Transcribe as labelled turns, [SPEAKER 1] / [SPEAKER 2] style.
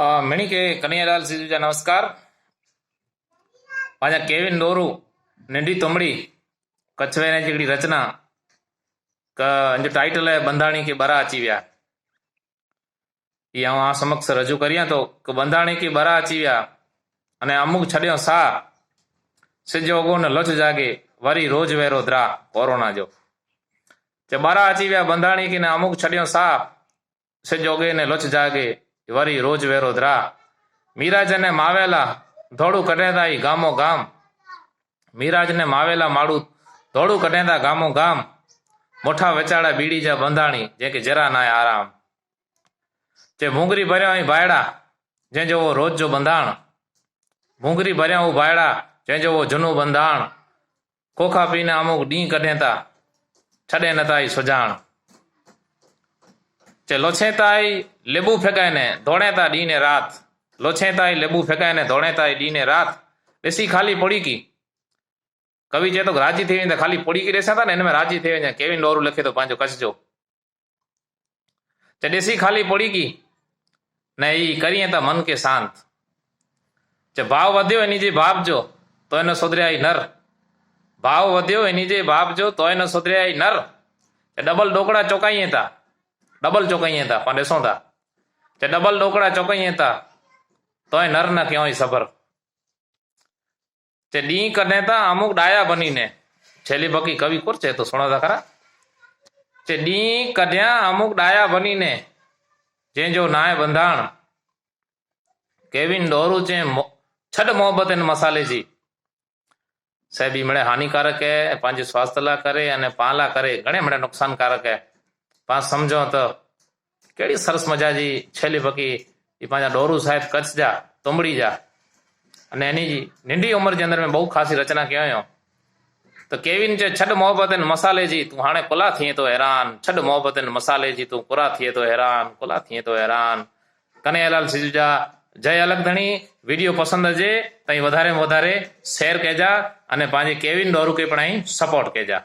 [SPEAKER 1] ಮೆಣಿಕೆ ಕನಿಯಲಾಲ್ ಸಿಜುಜ ನಮಸ್ಕಾರ. પાછા કેવિન ડોરુ નેડી તમડી કચ્છવેને જેકડી રચના જે ટાઇટલ હે બંધાણી કે બરા આચીવ્યા એ હું આ સમક્ષ રજૂ કરીએ તો કે બંધાણી કે બરા આચીવ્યા અને અમુક છડ્યો સા સિજો ઓગોને લચ જાગે વરી રોજ વેરો દ્રા કોરોના જો જે બરા આચીવ્યા બંધાણી કે ને અમુક છડ્યો સા સિજો ઓગે ને લચ જાગે વરી રોજ વેરો દ્રા મીરાજને માવેલા ધોળું કઢેતા ઈ ગામો ગામ મીરાજને માવેલા માળું ધોળું કઢેતા ગામો ગામ મોઠા વેચાડા બીડી જા બંધાણી જે કે જરા નાય આરામ જે ભૂંગરી ભર્યા અહીં ભાયડા જે જોવો રોજ જો બંધાણ ભૂંગરી ભર્યા હું ભાયડા જે જોવો જૂનું બંધાણ કોખા પીને અમુક ડી કઢેતા છડે નતા સુજાણ તે લોછેતાઈ લેબુ ફેંકાય ને ધોણેતા ડી ને રાત. લોછેતાઈ લેબુ ફેંકાય ને ધોણેતાઈ ડી ને રાત. બેસી ખાલી પડી કી. કવિ જે તો રાજી થઈ વञे ખાલી પડી કી રહેતા ને એને રાજી થઈ વञे કેવિન ડોરું લખે તો પાંચો કસજો. તે દેશી ખાલી પડી ગઈ ને એ કરીએ તો મન કે શાંત. જે ભાવ વધ્યો એની જે ભાવજો તો એને સુધર્યા નર. ભાવ વધ્યો એની જે ભાવજો તો એને સુધર્યા નર. ડબલ ડોકડા ચોકાઈએ તા. ડબલ ચોકઈએ હતા પણ શું હતા તે ડબલ ડોકડા ચોકઈએ હતા, તોય નર ના ક્યોય સબર તે ડી કને તા અમુક ડાયા બનીને, છેલ્લી બકી કવિ છે તો સુણો ખરા? તે ડી કઢ્યા અમુક ડાયા બનીને જે જો નાય બંધાણ, કેવિન ડોરું છે છડ મોહબત અને મસાલેજી સાહેબ એ મળે હાનિકારક હે, પાંજે સ્વાસ્થ્ય કરે અને પાલા કરે, ઘણે મળે નુકસાનકારક હે. પાંચ સમજો તો કેડી સરસ મજાજી છેલ્લી પકી એ પાંજા ડોરુ સાહેબ કચ્છ જા તોમડી જા. અને એની નિંડી ઉંમરજી અંદર મેં બહુ ખાસી રચના કહેવાયો તો કેવીન છે છડ મોહબ્બત ને મસાલે જી તું હાણે કોલા થઈએ તો હેરાન. છડ મોહબ્બત ને મસાલે જી તું કોરા થઈએ તો હેરાન, કોલા થઈએ તો હેરાન. કનૈયાલાલ સિજુજા જય અલગ ધણી, વીડિયો પસંદ હજે, તઈ વધારે વધારે શેર કહેજા અને પાંજી કેવિન ડોરુ કે પણ અહીં સપોર્ટ કહેજા